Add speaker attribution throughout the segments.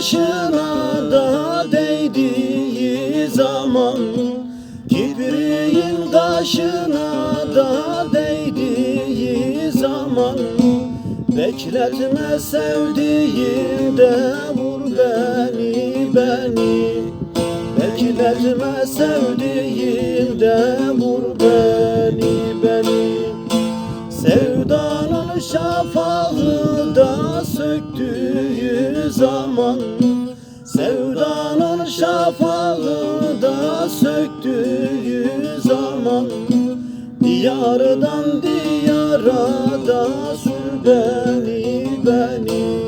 Speaker 1: başına da değdiği zaman Kibriğin taşına da değdiği zaman Bekletme sevdiğinde vur beni beni. Bekletme sevdiğinde vur beni beni. Sevdanın şafağı da söktüğü zaman Sevdanın şafağı da söktüğü zaman Diyardan diyara da sür beni beni.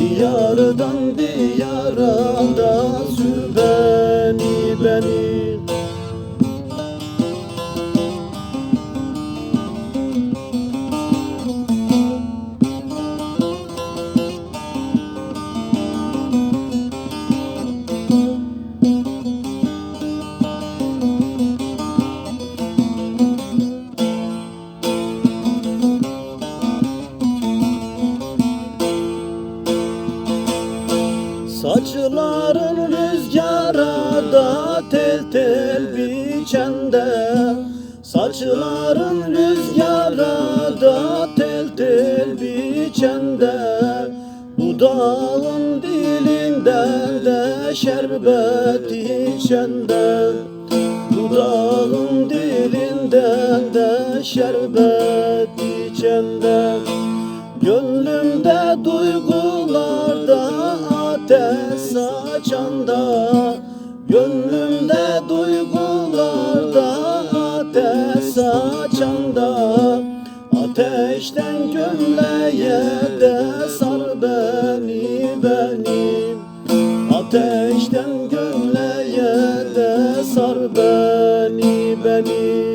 Speaker 1: Diyardan diyara da sür beni beni Saçların rüzgara da tel tel biçende. Saçların rüzgara da tel tel biçende. Dudağın dilinden de şerbet içende. Dudağın dilinden de şerbet içende. Gönlümde duygularda birlikte saçanda Gönlümde duygularda ateş saçanda Ateşten gömleğe de sar beni beni. Ateşten gömleğe de sar beni beni.